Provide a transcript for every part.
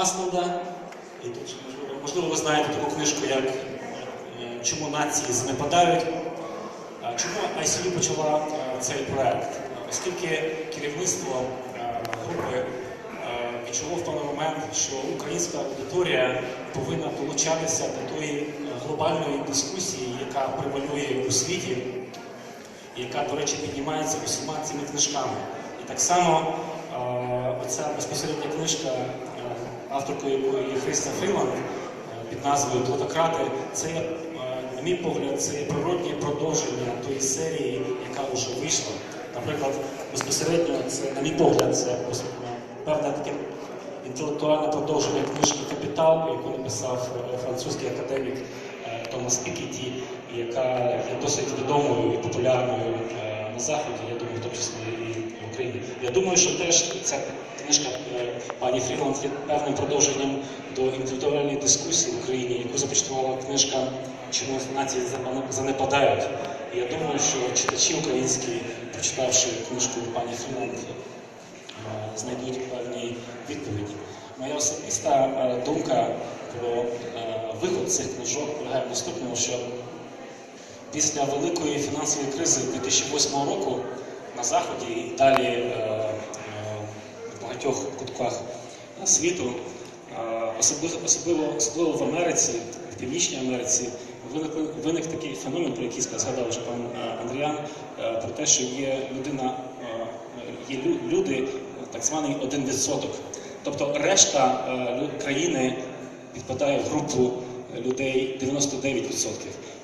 Асланда. І тут, можливо, ви знаєте таку книжку, як е, Чому нації занепадають. Чому ICU почала е, цей проект? Оскільки керівництво е, групи відчуло в певний момент, що українська аудиторія повинна долучатися до тої глобальної дискусії, яка превалює у світі, яка, до речі, піднімається усіма цими книжками. І так само оця безпосередня книжка, авторкою якої є Христа Фріланд е, під назвою Плутократи, це е, на мій погляд, це є природнє продовження тої серії, яка вже вийшла. Наприклад, безпосередньо це, на мій погляд, це певне таке інтелектуальне продовження книжки Капітал, яку написав е, французький академік Томас Пікетті, яка є досить відомою і популярною на Заході, я думаю, в тому числі. Я думаю, що теж ця книжка е, пані Фріланд є певним продовженням до інтелектуальної дискусії в Україні, яку започаткувала книжка Чому нації занепадають. І я думаю, що читачі українські, прочитавши книжку пані Фріланд, е, знайдуть певні відповіді. Моя особиста е, думка про виход цих книжок полягає в наступному, що після великої фінансової кризи 2008 року на Заході і далі е, е, в багатьох кутках світу, е, особливо, особливо, в Америці, в Північній Америці, виник, виник такий феномен, про який згадав вже пан Андріан, про те, що є людина, є лю- люди, так званий один відсоток. Тобто решта країни підпадає в групу людей 99%.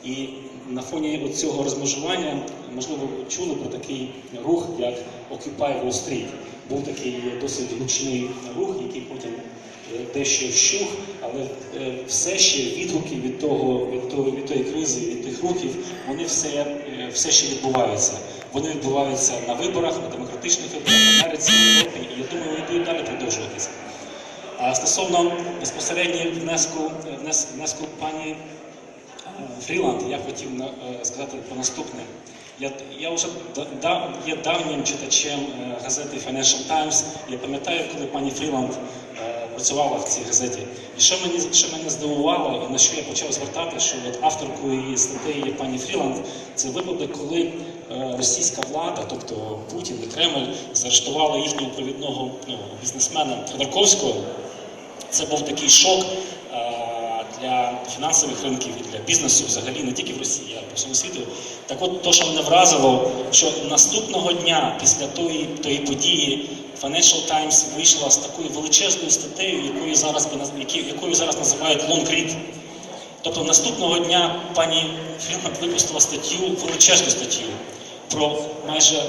І на фоні цього розмежування, можливо, чули про такий рух, як Occupy Wall Street. Був такий досить гучний рух, який потім е, дещо вщух, але е, все ще відгуки від того, від того, від тої кризи, від тих рухів, вони все, е, все ще відбуваються. Вони відбуваються на виборах, на демократичних виборах в Америці, в Європі, і я думаю, вони будуть далі продовжуватися. А стосовно безпосередньо внеску, внеску пані Фріланд, я хотів е, сказати про наступне. Я, я вже да- є давнім читачем е, газети Financial Times. Я пам'ятаю, коли пані Фріланд е, працювала в цій газеті. І що мені, що мене здивувало, і на що я почав звертати, що от авторкою її статей є пані Фріланд, це випадок, коли російська влада, тобто Путін і Кремль, заарештували їхнього провідного ну, бізнесмена Ходорковського. Це був такий шок для фінансових ринків і для бізнесу взагалі не тільки в Росії, а й по всьому світу. Так от, то, що мене вразило, що наступного дня після тої, тої події Financial Times вийшла з такою величезною статтею, якою зараз, якою зараз називають long read. Тобто наступного дня пані Фріланд випустила статтю, величезну статтю про майже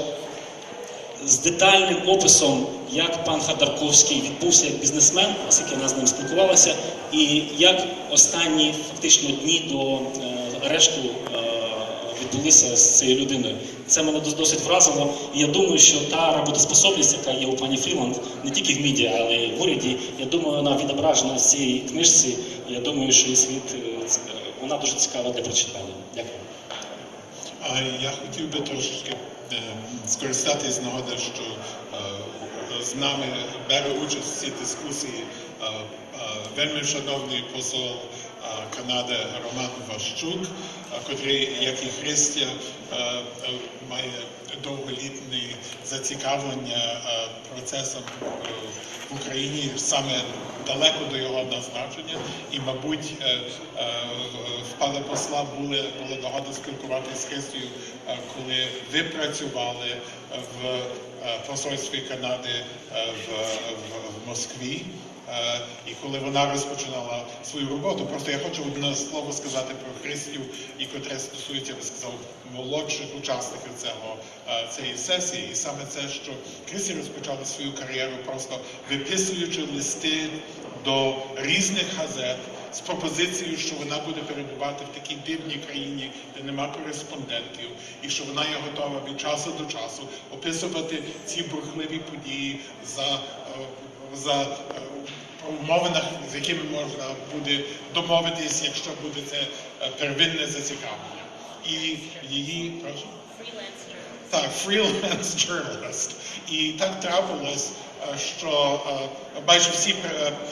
з детальним описом, як пан Ходорковський відбувся як бізнесмен, оскільки вона з ним спілкувалася, і як останні фактично дні до е, арешту е, відбулися з цією людиною. Це мене досить вразило. Я думаю, що та роботоспособність, яка є у пані Фріланд, не тільки в медіа, але й в уряді, я думаю, вона відображена в цій книжці. Я думаю, що світ е, вона дуже цікава для прочитання. Дякую. А я хотів би трошечки скористатись з нагоди, що е, з нами бере участь в цій дискусії. Е, е, вельми шановний посол Канади Роман Ващук, котрий, як і Христя, е, е, має довголітне зацікавлення е, процесом в Україні саме далеко до його назначення, і, мабуть, в пана посла були, була нагода спілкуватися з Христою, е, коли ви працювали в посольстві Канади в, в, в Москві. Е, І коли вона розпочинала свою роботу, просто я хочу одне слово сказати про Христю, і котре стосується, я би сказав, молодших учасників цього е, цієї сесії. І саме це, що Христі розпочала свою кар'єру, просто виписуючи листи до різних газет з пропозицією, що вона буде перебувати в такій дивній країні, де нема кореспондентів, і що вона є готова від часу до часу описувати ці бурхливі події за, е, за умовинах, з якими можна буде домовитись, якщо буде це е, первинне зацікавлення. І її прошу. freelance journalist. І так трапилось, е, що е, майже всі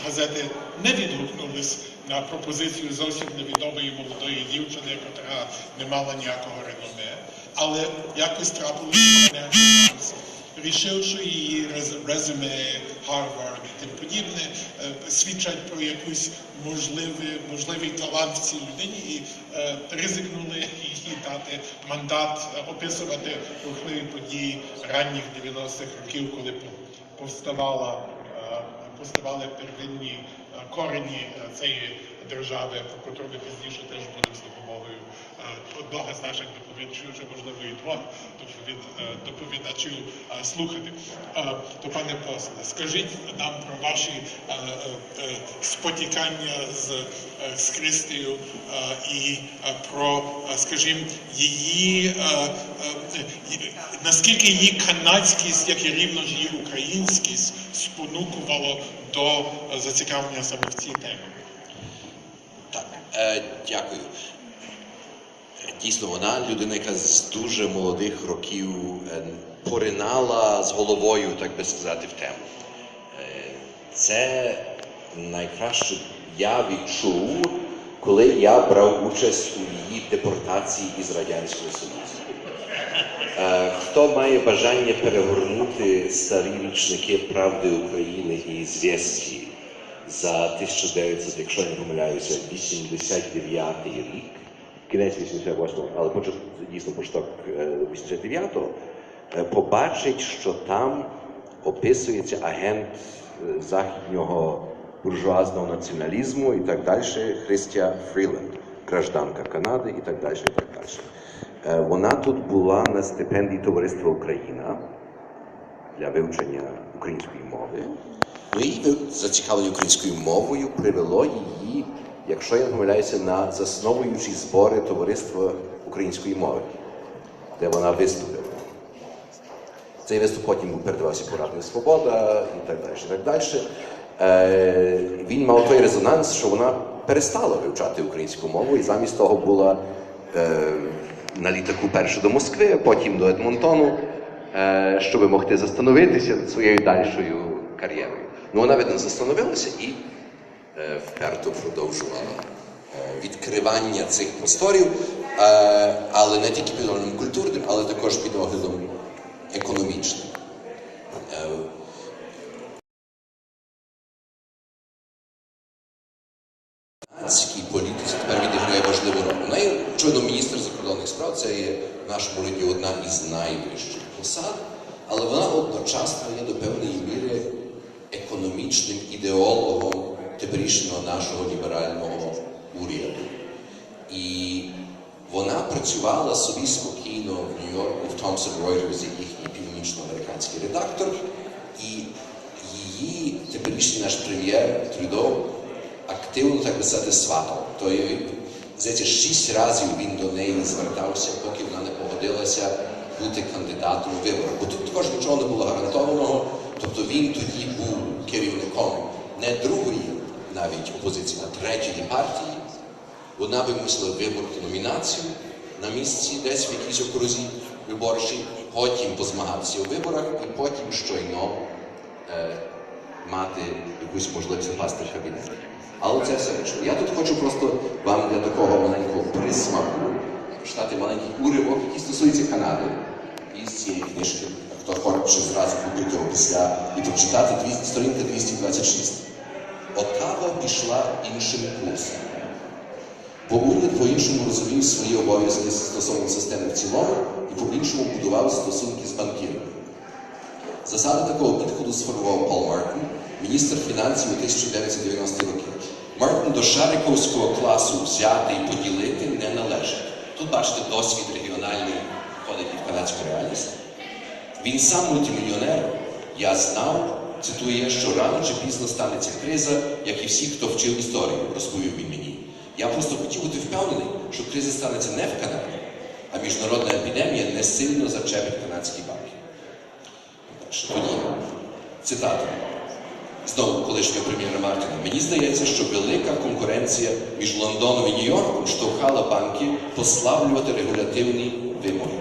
газети не відгукнулись на пропозицію зовсім невідомої молодої дівчини, яка не мала ніякого реноме. Але якось трапилося Financial Times, рішив, що її рез- резюме, Гарвард і тим подібне е, свідчать про якусь можливий, можливий талант в цій людині і е, ризикнули їй дати мандат е, описувати рухливі події ранніх 90-х років, коли повставала, е, повставали первинні корені цієї держави, про котру ми пізніше теж будемо е, одного з наших доповідачів, чи можливо і двох е, доповідачів е, слухати. Е, То, пане после, скажіть нам про ваші спотікання з, з Христею е, і про, скажімо, її наскільки її канадськість, як і рівно ж її українськість спонукувало до зацікавлення саме в цій темі. Так, дякую. Дійсно, вона людина, яка з дуже молодих років е, поринала з головою, так би сказати, в тему. Е, це найкраще я відчув, коли я брав участь у її депортації із Радянського Союзу. Е, Хто має бажання перегорнути старі річники правди України і зв'язки за 1900, якщо не помиляюся, 89 рік, кінець 88-го, але почат, дійсно початок е, 89-го, е, побачить, що там описується агент е, західнього буржуазного націоналізму і так далі, Христя Фріленд, гражданка Канади і так далі. І так далі. Вона тут була на стипендії Товариства Україна для вивчення української мови. Ну і зацікавлення українською мовою привело її, якщо я не помиляюся, на засновуючі збори Товариства української мови, де вона виступила. Цей виступ потім передавався по Радіо Свобода і так далі. І так далі. Е, він мав той резонанс, що вона перестала вивчати українську мову і замість того була е, на літаку перше до Москви, потім до Едмонтону, е, щоб могти застановитися своєю дальшою кар'єрою. Ну вона видно застановилася і вперто продовжувала е, відкривання цих просторів, е, але не тільки під оглядом культурним, але також під оглядом економічним. Е, політиці тепер відіграє важливу роль. Є, очевидно, міністр закордонних справ, це є в нашому уряді одна із найвищих посад, але вона одночасно є до певної міри економічним ідеологом теперішнього нашого ліберального уряду. І вона працювала собі спокійно в Нью-Йорку, в Thomson Reuters, їхній північноамериканський редактор, і її теперішній наш прем'єр Трюдо активно, так би сказати, сватав. Здається, шість разів він до неї звертався, поки вона не погодилася бути кандидатом у виборах. Бо тут також нічого не було гарантованого. Тобто він тоді був керівником не другої навіть опозиції, а третьої партії. Вона вимусила виборти номінацію на місці десь в якійсь окрузі виборчій, потім позмагатися у виборах і потім щойно е, мати якусь можливість впасти в кабінет. Але це все вийшло. Я тут хочу просто вам для такого маленького присмаку прочитати маленький уривок, який стосується Канади із цієї книжки. Хто хоче зразу купити його після і прочитати 200, сторінка 226. Отава пішла іншим курсом. Бо уряд по-іншому розумів свої обов'язки стосовно системи в цілому і по-іншому будував стосунки з банкірами. Засади такого підходу сформував Пол Мартин, міністр фінансів у 1990 роки. Мартин до шариковського класу взяти і поділити не належить. Тут бачите досвід регіональний входить в канадську реальність. Він сам мультимільйонер. Я знав, цитує, що рано чи пізно станеться криза, як і всі, хто вчив історію, розповів він мені. Я просто хотів бути впевнений, що криза станеться не в Канаді, а міжнародна епідемія не сильно зачепить канадські банки. Що тоді цитата знову колишнього прем'єра Мартіна. Мені здається, що велика конкуренція між Лондоном і Нью-Йорком штовхала банки послаблювати регулятивні вимоги.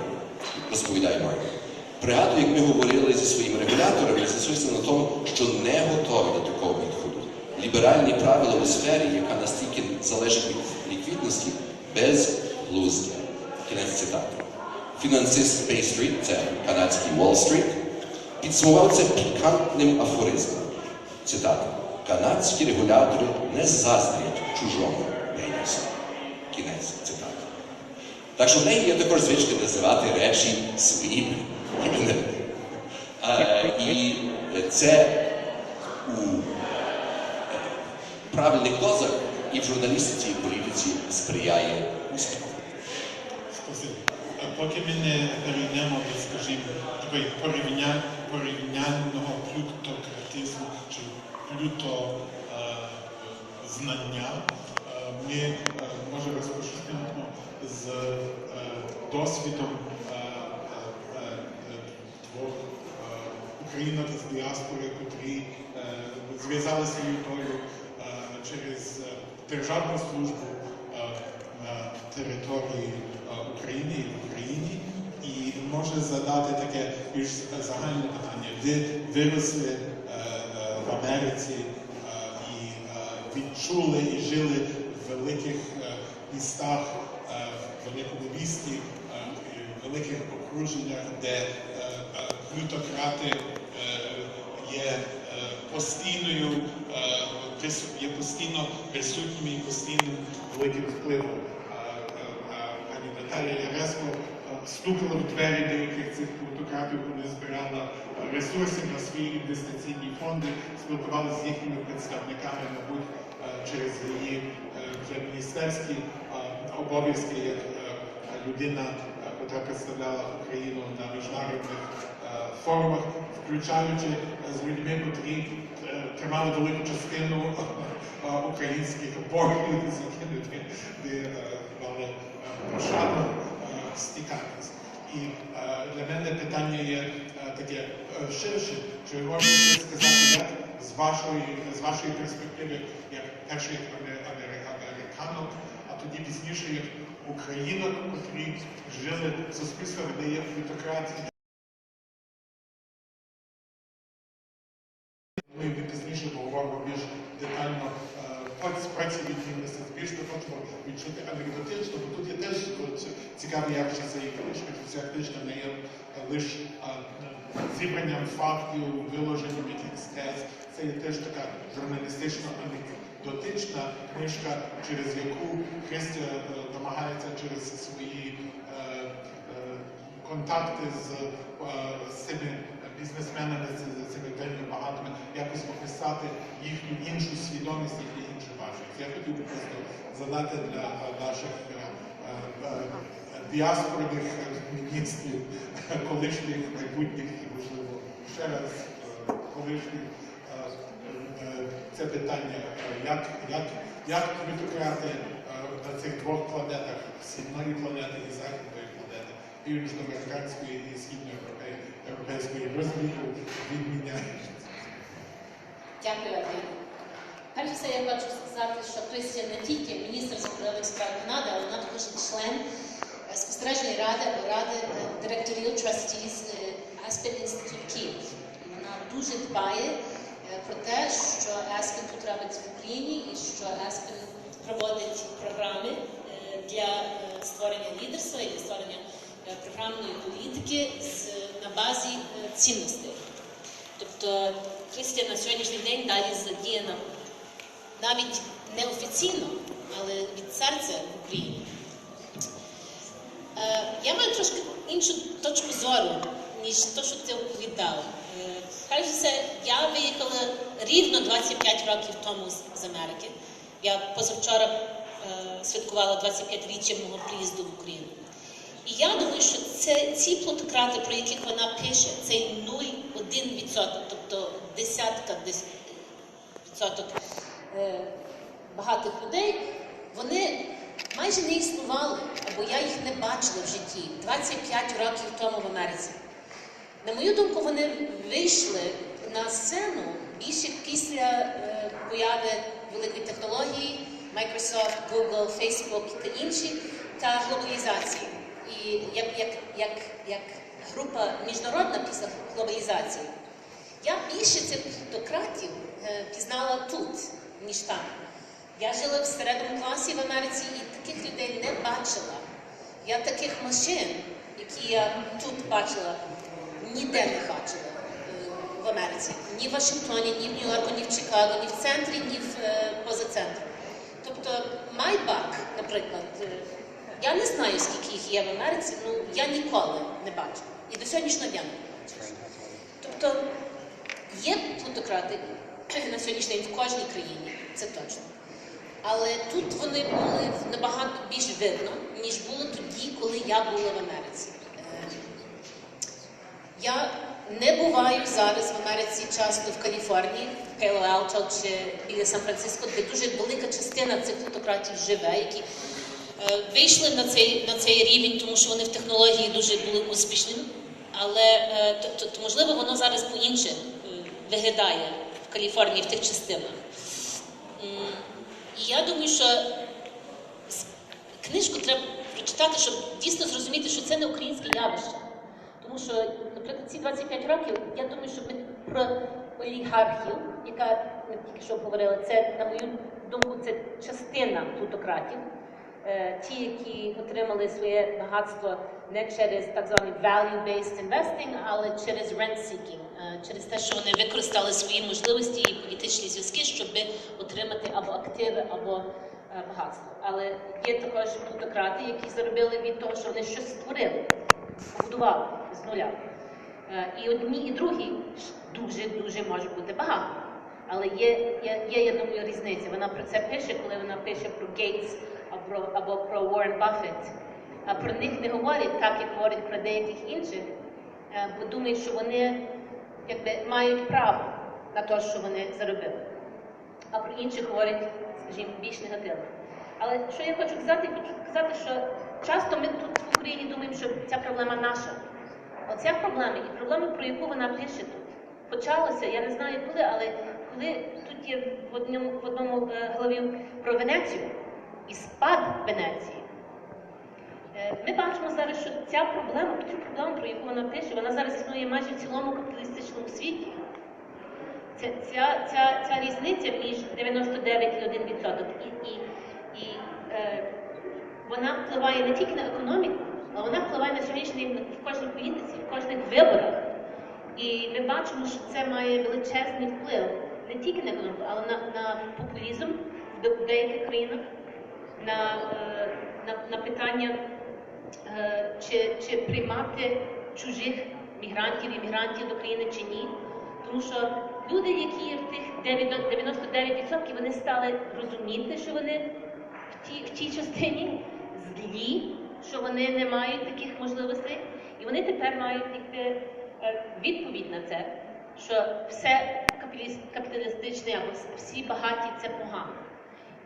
Розповідає Мартін. Пригадую, як ми говорили зі своїми регуляторами, з'ясується на тому, що не готові до такого підходу. Ліберальні правила у сфері, яка настільки залежить від ліквідності, безглузді. Кінець цитати. Фінансист Bay Street, це канадський Street, підсумував це пікантним афоризмом. Цитата. Канадські регулятори не заздрять чужому геніусу. Кінець цитати. Так що в неї є також звичка називати речі своїми і це у е, правильних дозах і в журналістиці, і в політиці сприяє успіху. Поки ми не перейдемо до, скажімо, такої порівня, порівняльного плютократизму чи плюто е, е, ми е, може розпочнемо з досвідом українок з діаспори, котрі е, зв'язали свою долю е, через е, державну службу е, на території е, України і в Україні. І може задати таке більш загальне питання. Ви виросли е, е, в Америці е, і е, відчули і жили в великих е, містах, е, в великому місті, е, в великих окруженнях, де е, е, плютократи е, є е, постійною, е, є постійно присутніми і постійним великим впливом. А Пані Наталія Яресько е, стукала в двері деяких цих плутократів, коли збирала е, ресурси на свої інвестиційні фонди, спілкувалася з їхніми представниками, мабуть, е, через її е, вже міністерські е, обов'язки як е, людина, е, яка представляла Україну на міжнародних е, форумах, включаючи е, з людьми, котрі е, тримали велику частину українських боргів, з якими ви е, мали пошану е, стікатись. І для мене питання є таке ширше. Чи ви можете сказати, як з вашої, з вашої перспективи, як аме- американок, а тоді пізніше як українок, котрі жили в суспільствах, де є плутократія. Ми пізніше поговоримо більш детально е, з більш відчути анекдотично, бо тут є теж от, цікаві явища цієї книжки, що ця книжка не є лише зібранням фактів, виложенням якихось тез. Це є теж така журналістично анекдотична книжка, через яку Христя е, намагається через свої е, е, контакти е, з цими бізнесменами, цими вельми багатими, якось описати їхню іншу свідомість, їхню іншу важність. Я хотів би просто задати для наших е, е, е, діаспорних міністрів, колишніх майбутніх і, можливо, ще раз колишніх це питання, як, як, як е, на цих двох планетах, східної планети і західної планети, північноамериканської і східноєвропейської розвитку відміняють. Дякую, Андрій. Перш за все, я хочу сказати, що Христя не тільки міністр закордонних справ Канади, але вона також член е, спостережної ради або ради е, директорів trustees Aspen Institute Kyiv. Вона дуже дбає е, про те, що Aspen тут робить в Україні і що Aspen проводить програми для створення лідерства і для створення програмної політики на базі е, цінностей. Тобто Христя на сьогоднішній день далі задіяна навіть неофіційно, але від серця в Україні. Е, я маю трошки іншу точку зору, ніж те, що ти оповідав. Е, все, я виїхала рівно 25 років тому з, Америки. Я позавчора е, святкувала 25-річчя мого приїзду в Україну. І я думаю, що це ці плутократи, про яких вона пише, цей 0,1%, тобто десятка відсоток е, багатих людей, вони майже не існували, або я їх не бачила в житті 25 років тому в Америці. На мою думку, вони вийшли на сцену більше після е, появи великої технології Microsoft, Google, Facebook та інші та глобалізації. І як, як, як, як група міжнародна після глобалізації. Я більше цих плутократів е, пізнала тут, ніж там. Я жила в середньому класі в Америці і таких людей не бачила. Я таких машин, які я тут бачила, ніде не бачила е, в Америці. Ні в Вашингтоні, ні в Нью-Йорку, ні в Чикаго, ні в центрі, ні в е, поза центром. Тобто Майбак, наприклад, я не знаю, скільки їх є в Америці, ну я ніколи не бачу. І до сьогоднішнього дня не бачу. Тобто є плутократи на сьогоднішній день в кожній країні, це точно. Але тут вони були набагато більш видно, ніж було тоді, коли я була в Америці. Е, Я не буваю зараз в Америці часто в Каліфорнії, в Алто чи біля Сан-Франциско, де дуже велика частина цих фотократів живе, які вийшли на цей, на цей рівень, тому що вони в технології дуже були успішними. Але е, то, то, то, можливо воно зараз по-інше е, виглядає в Каліфорнії в тих частинах. Я думаю, що книжку треба прочитати, щоб дійсно зрозуміти, що це не українське явище. Тому що, наприклад, ці 25 років, я думаю, що ми про олігархів, яка ми тільки що говорили, це, на мою думку, це частина плутократів. Е, Ті, які отримали своє багатство не через так званий value-based investing, але через rent-seeking, е, через те, що вони використали свої можливості і політичні зв'язки, щоб отримати або активи, або е, багатство. Але є також плутократи, які заробили від того, що вони щось створили побудували з нуля. І одні, і другі дуже дуже можуть бути багато. Але є, є, є, я думаю, різниця. Вона про це пише, коли вона пише про Гейтс або, або про Уоррен Баффет. А про них не говорять так, як говорять про деяких інших, е, бо думають, що вони якби, мають право на те, що вони заробили. А про інших говорять, скажімо, більш негативно. Але що я хочу сказати, хочу сказати, що часто ми тут в Україні думаємо, що ця проблема наша. Оця проблема і проблема, про яку вона пише тут, почалося, я не знаю коли, але коли тут є в одному, в одному е, главі про Венецію і спад Венеції. Е, Ми бачимо зараз, що ця проблема, цю проблему, про яку вона пише, вона зараз існує майже в цілому капіталістичному світі. Ця, ця, ця, ця різниця між 99 і 1%. І, і, і е, вона впливає не тільки на економіку, але вона впливає на сьогоднішній в кожній політиці, в кожних виборах. І ми бачимо, що це має величезний вплив не тільки на економіку, але на, на популізм в деяких країнах, на, е, на, на питання, е, чи, чи приймати чужих мігрантів, іммігрантів до країни чи ні. Тому що люди, які в тих 99%, вони стали розуміти, що вони в тій, в тій частині злі, що вони не мають таких можливостей, і вони тепер мають е, відповідь на це, що все капіталіс- капіталістичне або всі багаті це погано.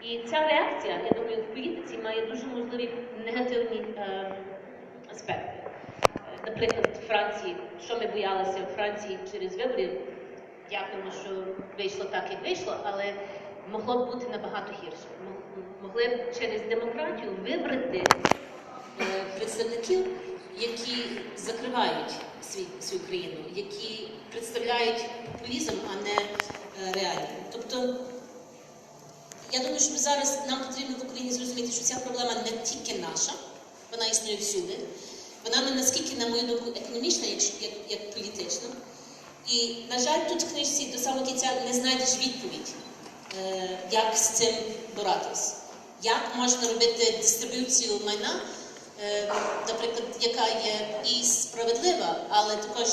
І ця реакція, я думаю, в політиці має дуже можливі негативні е, аспекти. Наприклад, в Франції, що ми боялися в Франції через вибори, дякуємо, що вийшло так, як вийшло, але могло б бути набагато гірше. Могли б через демократію вибрати е, представників, які закривають свій, свою країну, які представляють популізм, а не е. Тобто я думаю, що зараз нам потрібно в Україні зрозуміти, що ця проблема не тільки наша, вона існує всюди. Вона не наскільки, на мою думку, економічна, як, як, як політична. І, на жаль, тут в книжці до самого кінця не знайдеш відповідь, е, як з цим боротись. Як можна робити дистриб'юцію майна, е, наприклад, яка є і справедлива, але також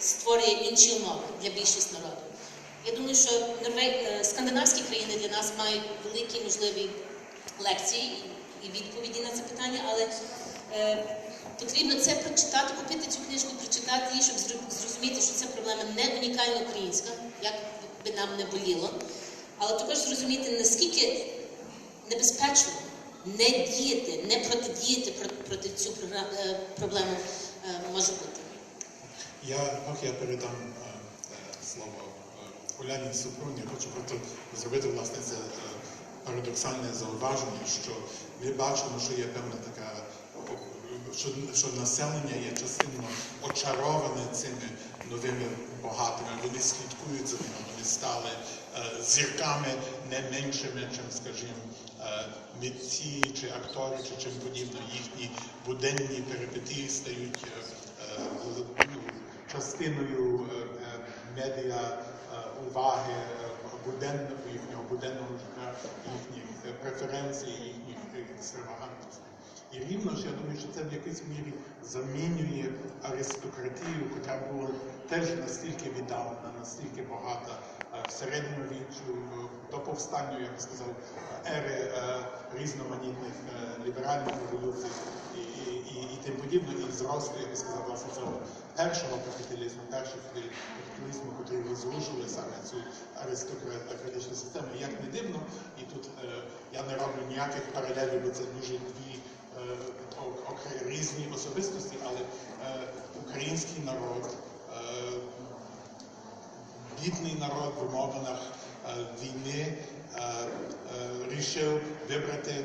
створює інші умови для більшості народу. Я думаю, що е, скандинавські країни для нас мають великі можливі лекції і- відповіді на це питання, але е, потрібно це прочитати, купити цю книжку, прочитати її, щоб зрозуміти, що ця проблема не унікальна українська, як би нам не боліло, але також зрозуміти, наскільки небезпечно не діяти, не протидіяти проти, цю е, проблему може бути. Я поки я передам е, е, слово е, Уляні Супрун, я хочу просто зробити власне це парадоксальне зауваження, що ми бачимо, що є певна така що, що населення є частинно очароване цими новими богатими. Вони слідкують за ними, вони стали зірками не меншими, чим, скажімо, митці чи актори, чи чим подібне. Їхні буденні перипетії стають частиною е, е, медіа е, уваги буденного їхнього буденного життя, їхніх преференцій, їхніх екстравагантностей. І рівно ж я думаю, що це в якійсь мірі замінює аристократію, яка була теж настільки віддалена, настільки багата в середньому віччю, е, до повстання, я сказав, ери е, різноманітних е, ліберальних революцій і, і, і, тим подібне, і зросту, я сказав, власне цього першого капіталізму, перших капіталізму, котрий розрушили саме цю аристократичну систему. Як не дивно, і тут е, я не роблю ніяких паралелів, бо це дуже дві е, різні особистості, але е, український народ, е, бідний народ в умовах е, війни е, е, рішив вибрати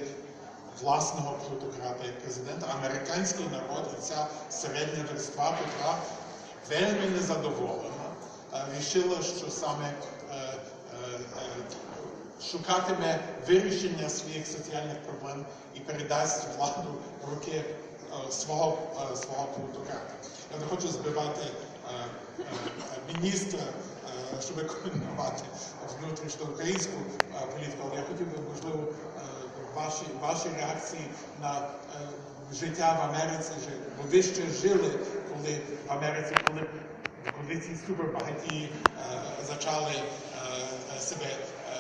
власного плутократа як президента. Американський народ і ця середня верства, яка вельми незадоволена, рішила, що саме шукатиме вирішення своїх соціальних проблем і передасть владу в руки свого, свого плутократа. Я не хочу збивати міністра, щоб коментувати внутрішньо українську е, політику, але я хотів би, можливо, е, ваші, ваші реакції на е, життя в Америці, бо ви ще жили, коли в Америці, коли, коли ці супербагаті е, почали себе,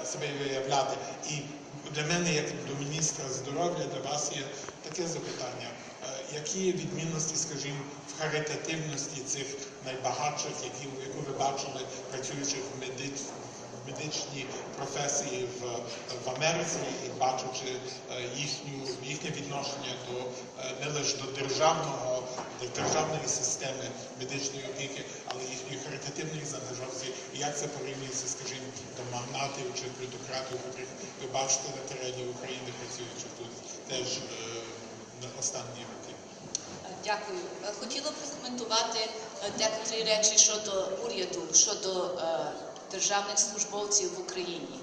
себе виявляти. І для мене, як до міністра здоров'я, для вас є таке запитання. Які відмінності, скажімо, в харитативності цих найбагатших, які, яку ви бачили, працюючих в медиц, медичній професії в, в Америці і бачачи е, їхню, їхнє відношення до е, не лише до державного, до державної системи медичної опіки, але їхньої харитативної заангажованості, і як це порівнюється, скажімо, до магнатів чи плютократів, яких ви бачите на терені України, працюючи тут теж е, на останні роки. Дякую. Е, Хотіла б прокоментувати е, декотрі речі щодо уряду, щодо е, державних службовців в Україні.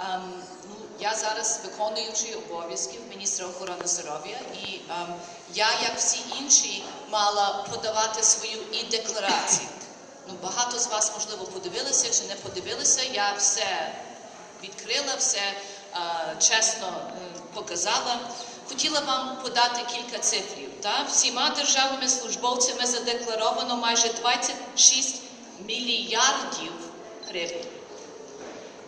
Ем, ну, я зараз виконуючий обов'язків міністра охорони здоров'я, і ем, я, як всі інші, мала подавати свою і-декларацію. Ну, багато з вас, можливо, подивилися чи не подивилися. Я все відкрила, все чесно показала. Хотіла вам подати кілька цифрів. Та? Всіма державними службовцями задекларовано майже 26 мільярдів гривень.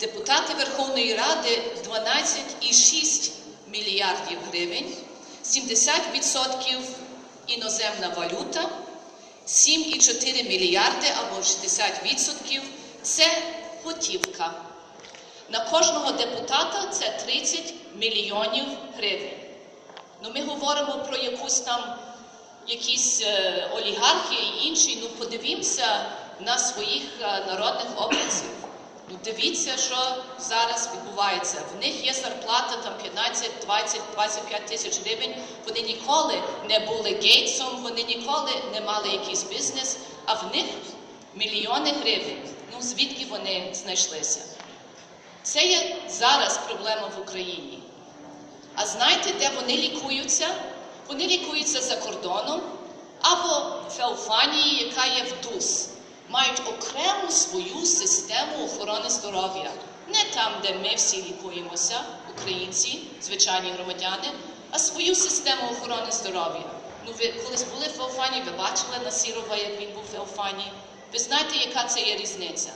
Депутати Верховної Ради 12,6 мільярдів гривень, 70% іноземна валюта, 7,4 мільярди або 60% це готівка. На кожного депутата це 30 мільйонів гривень. Ну, ми говоримо про якусь там якісь е, олігархи і інші. Ну, подивімося на своїх е, народних обранців. Ну, дивіться, що зараз відбувається. В них є зарплата там 15, 20, 25 тисяч гривень. Вони ніколи не були Гейтсом, вони ніколи не мали якийсь бізнес, а в них мільйони гривень. Ну, звідки вони знайшлися? Це є зараз проблема в Україні. А знаєте, де вони лікуються? Вони лікуються за кордоном або в Феофанії, яка є в ДУС. Мають окрему свою систему охорони здоров'я. Не там, де ми всі лікуємося, українці, звичайні громадяни, а свою систему охорони здоров'я. Ну, ви колись були в Феофанії, ви бачили Насірова, як він був в Феофанії. Ви знаєте, яка це є різниця?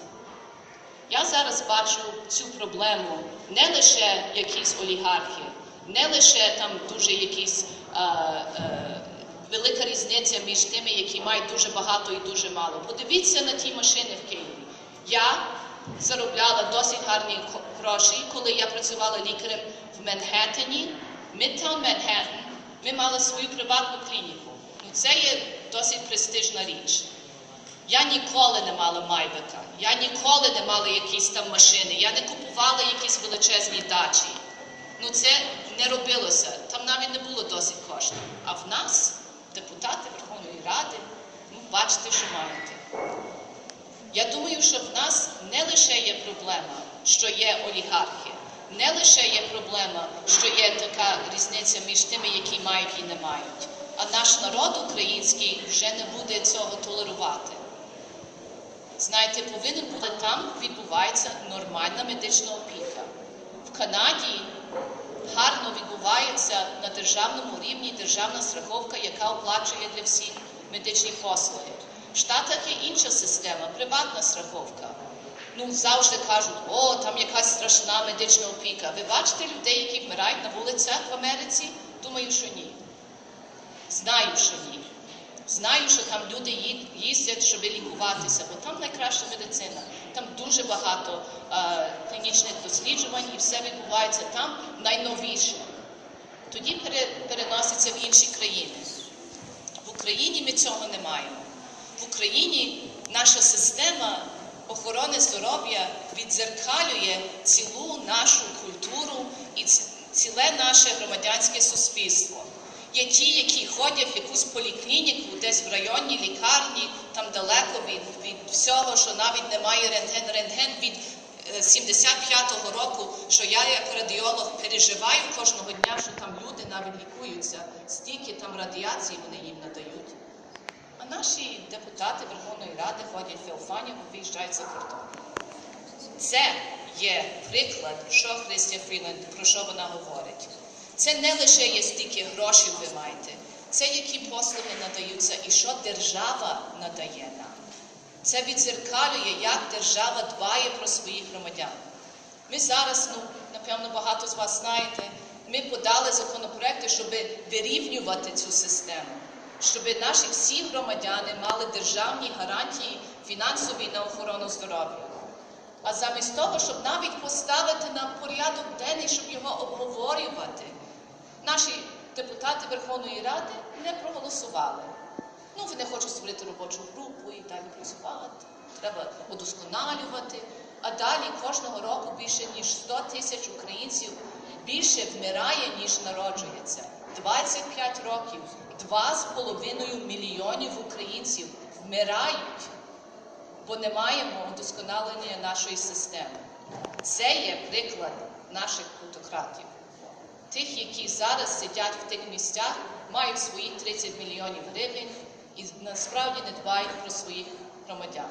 Я зараз бачу цю проблему не лише якісь олігархи, не лише там дуже якісь е, е, велика різниця між тими, які мають дуже багато і дуже мало. Подивіться на ті машини в Києві. Я заробляла досить гарні гроші, коли я працювала лікарем в Манхеттені, Midtown Манхеттен. Ми мали свою приватну клініку. Ну, це є досить престижна річ. Я ніколи не мала майбека, я ніколи не мала якісь там машини, я не купувала якісь величезні дачі. Ну це не робилося, там навіть не було досить коштів. А в нас депутати Верховної Ради, ну, бачите, що маєте. Я думаю, що в нас не лише є проблема, що є олігархи, не лише є проблема, що є така різниця між тими, які мають і не мають. А наш народ український вже не буде цього толерувати. Знаєте, повинен бути там відбувається нормальна медична опіка. В Канаді гарно відбувається на державному рівні державна страховка, яка оплачує для всіх медичні послуги. В Штатах є інша система, приватна страховка. Ну, завжди кажуть, о, там якась страшна медична опіка. Ви бачите людей, які вмирають на вулицях в Америці? Думаю, що ні. Знаю, що ні. Знаю, що там люди їздять, щоб лікуватися, бо там найкраща медицина. Там дуже багато е, клінічних досліджувань і все відбувається там найновіше. Тоді пере- переноситься в інші країни. В Україні ми цього не маємо. В Україні наша система охорони здоров'я відзеркалює цілу нашу культуру і ціле наше громадянське суспільство. Є ті, які ходять в якусь поліклініку, десь в районній лікарні, там далеко від, від всього, що навіть немає рентген. Рентген від е, 75-го року, що я як радіолог переживаю кожного дня, що там люди навіть лікуються, стільки там радіації вони їм надають. А наші депутати Верховної Ради ходять в Феофанію, виїжджають за кордон. Це є приклад, що Христя Фріланд, про що вона говорить. Це не лише є стільки грошей ви маєте, це які послуги надаються і що держава надає нам. Це відзеркалює, як держава дбає про своїх громадян. Ми зараз, ну, напевно, багато з вас знаєте, ми подали законопроекти, щоб вирівнювати цю систему, щоб наші всі громадяни мали державні гарантії фінансові на охорону здоров'я. А замість того, щоб навіть поставити на порядок денний, щоб його обговорювати, наші депутати Верховної Ради не проголосували. Ну, вони хочуть створити робочу групу і далі працювати. Треба удосконалювати. А далі кожного року більше ніж 100 тисяч українців більше вмирає, ніж народжується. 25 років, 2,5 мільйонів українців вмирають бо не маємо удосконалення нашої системи. Це є приклад наших плутократів. Тих, які зараз сидять в тих місцях, мають свої 30 мільйонів гривень і насправді не дбають про своїх громадян.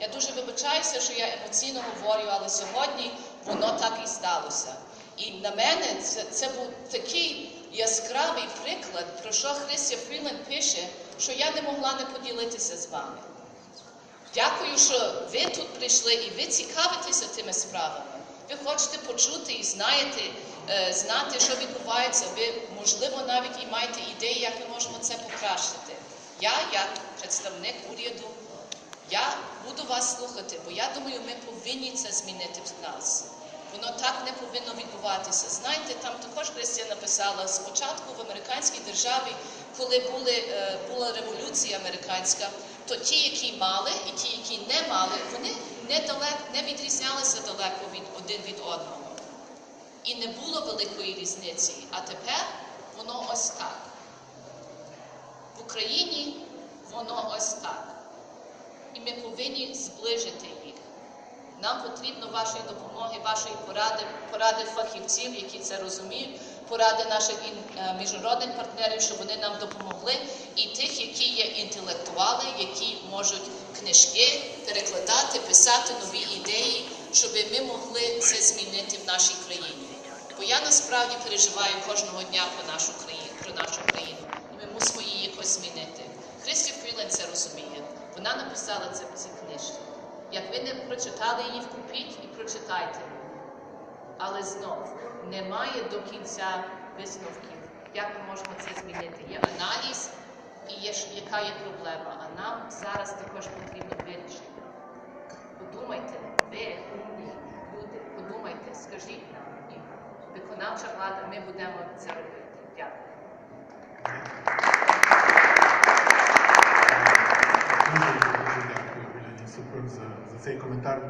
Я дуже вибачаюся, що я емоційно говорю, але сьогодні воно так і сталося. І на мене це, це був такий яскравий приклад, про що Христя Фріленд пише, що я не могла не поділитися з вами. Дякую, що ви тут прийшли і ви цікавитеся тими справами. Ви хочете почути і знаєте, е, знати, що відбувається. Ви, можливо, навіть і маєте ідеї, як ми можемо це покращити. Я, як представник уряду, я буду вас слухати, бо я думаю, ми повинні це змінити в нас. Воно так не повинно відбуватися. Знаєте, там також Христя написала спочатку в американській державі, коли були, е, була революція американська, то ті, які мали, і ті, які не мали, вони недалек, не відрізнялися далеко від один від одного. І не було великої різниці. А тепер воно ось так. В Україні воно ось так. І ми повинні зближити їх. Нам потрібно вашої допомоги, вашої поради, поради фахівців, які це розуміють, поради наших е, міжнародних партнерів, щоб вони нам допомогли, і тих, які є інтелектуали, які можуть книжки перекладати, писати нові ідеї, щоб ми могли це змінити в нашій країні. Бо я насправді переживаю кожного дня про нашу країну, про нашу країну, і ми мусимо її якось змінити. Христі Фрілен це розуміє. Вона написала це в цій книжці. Як ви не прочитали її, вкупіть і прочитайте. Але знов немає до кінця висновків, як ми можемо це змінити. Є аналіз і є яка є проблема. А нам зараз також потрібно вирішити. Подумайте, ви умні люди, подумайте, скажіть нам. І виконавча влада, ми будемо це робити. Дякую. Дуже дякую, Супрун, за, за цей коментар.